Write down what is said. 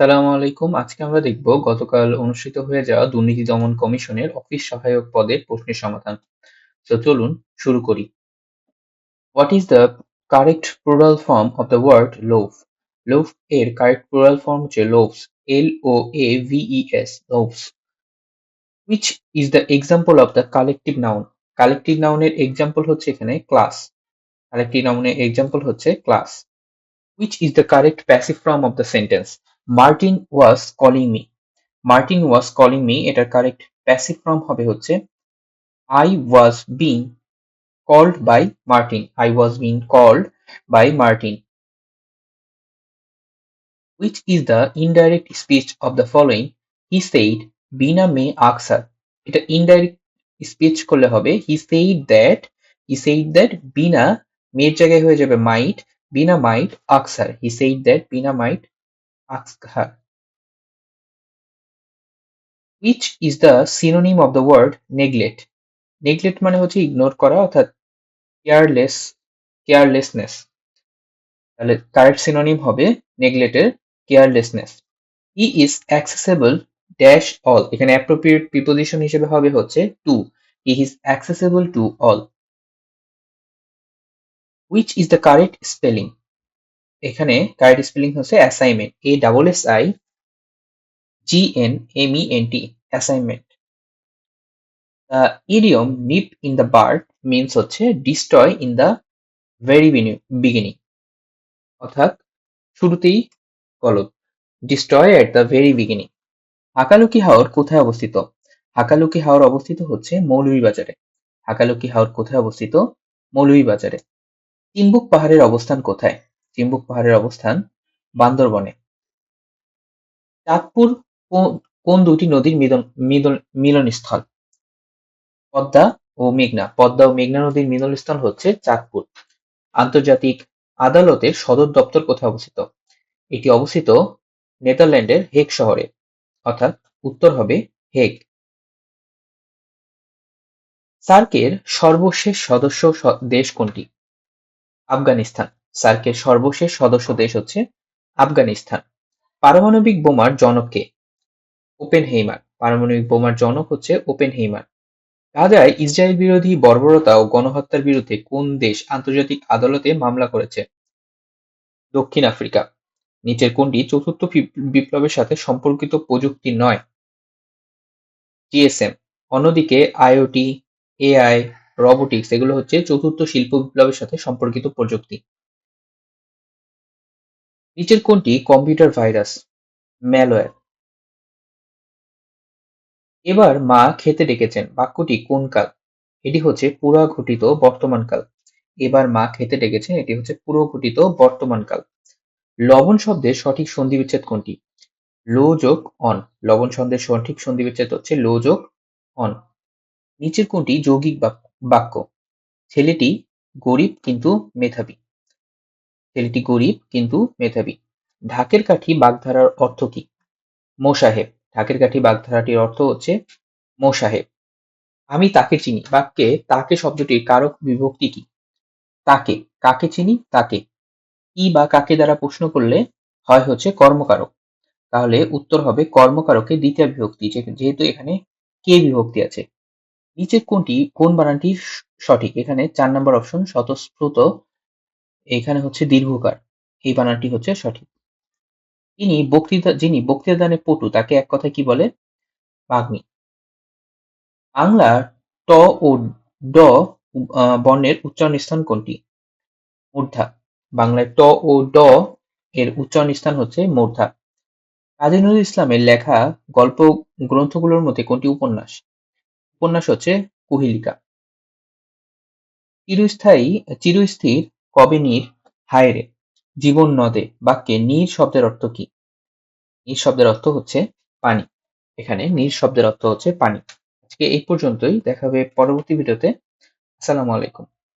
সালামু আলাইকুম। আজকে আমরা দেখব গতকাল অনুষ্ঠিত হয়ে যাওয়া দুর্নীতি দমন কমিশনের অফিস সহায়ক পদের প্রশ্নের সমাধান। তো চলুন শুরু করি। What is the correct plural form of the word loaf loaf এর কারেক্ট প্লুরাল ফর্ম হচ্ছে loaves L O A V E S loaves which is the example of the collective noun collective নাউনের example হচ্ছে এখানে class collective নাউনের example হচ্ছে class which is the correct passive form of the sentence? Martin was calling me. Martin was calling me, এটার correct passive form হবে হচ্ছে I was being called by Martin I was being called by Martin which is the indirect speech of the following? He said Bina may আকসার এটা indirect speech করলে হবে he said that he said that Bina মেয়ের জায়গায় হয়ে যাবে might Bina might আকসার he said that Bina might ask her. Which is the synonym of the word neglect? neglect মানে হচ্ছে ইগনোর করা, অর্থাৎ কেয়ারলেস কেয়ারলেসনেস তাহলে কারেক্ট সিনোনিম হবে নেগলেক্টের carelessness he is accessible dash all এখানে অ্যাপ্রোপ্রিয়েট প্রিপোজিশন হিসেবে হবে হচ্ছে to he is accessible to all which is the correct spelling এখানে কারেক্ট স্পেলিং হচ্ছে assignment A double S I G N M E N T assignment idiom nip in the bird means হচ্ছে destroy in the very beginning অর্থাৎ শুরুতেই গলদ destroy at the very beginning Hakaluki Haor কোথায় অবস্থিত? হাকালুকি হাওর অবস্থিত হচ্ছে মৌলভীবাজারে হাকালুকি হাওর কোথায় অবস্থিত? মৌলভীবাজারে চিম্বুক পাহাড়ের অবস্থান কোথায়? চিম্বুক পাহাড়ের অবস্থান বান্দরবনে। চাঁদপুর কোন দুটি নদীর মিলনস্থল? পদ্মা ও মেঘনা। পদ্মা ও মেঘনা নদীর মিলনস্থল হচ্ছে চাঁদপুর। আন্তর্জাতিক আদালতের সদর দপ্তর কোথায় অবস্থিত? এটি অবস্থিত নেদারল্যান্ডের হেগ শহরে, অর্থাৎ উত্তর হবে হেগ। সার্কের সর্বশেষ সদস্য দেশ কোনটি? আফগানিস্তান। সার্কের সর্বশেষ সদস্য দেশ হচ্ছে আফগানিস্তান। পারমাণবিক বোমার জনক কে? ওপেন হেইমার পারমাণবিক বোমার জনক হচ্ছে ওপেন হেইমার গাজায় ইসরায়েল বিরোধী বর্বরতা ও গণহত্যার বিরুদ্ধে কোন দেশ আন্তর্জাতিক আদালতে মামলা করেছে? দক্ষিণ আফ্রিকা। নিচের কোনটি চতুর্থ বিপ্লবের সাথে সম্পর্কিত প্রযুক্তি নয়? জিএসএম অন্যদিকে, আইওটি, এআই, রোবোটিক্স এগুলো হচ্ছে চতুর্থ শিল্প বিপ্লবের সাথে সম্পর্কিত প্রযুক্তি। নিচের কোনটি কম্পিউটার ভাইরাস ম্যালওয়্যার এবার মা খেতে ডেকেছেন, বাক্যটি কোন কাল? এটি হচ্ছে ঘটিত বর্তমান কাল। এবার মা খেতে ডেকেছেন, এটি হচ্ছে ঘটিত বর্তমান কাল। লবণ শব্দের সঠিক সন্ধিবিচ্ছেদ কোনটি? লো যোগ অন। লবণ শব্দের সঠিক সন্ধিবিচ্ছেদ হচ্ছে লো যোগ অন। নিচের কোনটি যৌগিক বাক্য। ছেলেটি গরিব কিন্তু মেধাবী। ছেলেটি গরিব কিন্তু মেধাবী। ঢাকের কাঠি বাগধারার অর্থ কি? মোসাহেব ঢাকের কাঠি বাগধারাটির অর্থ হচ্ছে মোসাহেব আমি তাকে চিনি। বাক্যে তাকে শব্দটির কারক বিভক্তি কি? তাকে, কাকে চিনি? তাকে। কি বা কাকে দ্বারা প্রশ্ন করলে হয় হচ্ছে কর্মকারক। তাহলে উত্তর হবে কর্মকারকে দ্বিতীয় বিভক্তি যেহেতু এখানে কে বিভক্তি আছে। নিচের কোনটি, কোন বানানটি সঠিক? এখানে চার নম্বর অপশন, স্বতঃস্ফূর্ত এখানে হচ্ছে দীর্ঘকার। এই বানানটি হচ্ছে সঠিক। তিনি বক্তৃতা যিনি বক্তৃতাদানে পটু, তাকে এক কথায় কি বলে? বাগ্মী বাংলার ট ও ড বর্ণের উচ্চারণ স্থান কোনটি? মূর্ধা। বাংলায় ট ও ড এর উচ্চারণ স্থান হচ্ছে মূর্ধা। কাজী নজরুল ইসলামের লেখা গল্প গ্রন্থগুলোর মধ্যে কোনটি উপন্যাস? উপন্যাস হচ্ছে কুহিলিকা। চিরস্থায়ী চিরস্থির কবে নীর? হায়রে জীবন নদে, বাক্যে নীর শব্দের অর্থ কি? নীর শব্দের অর্থ হচ্ছে পানি। এখানে নীর শব্দের অর্থ হচ্ছে পানি। আজকে এই পর্যন্তই, দেখা হবে পরবর্তী ভিডিওতে। আসসালামু আলাইকুম।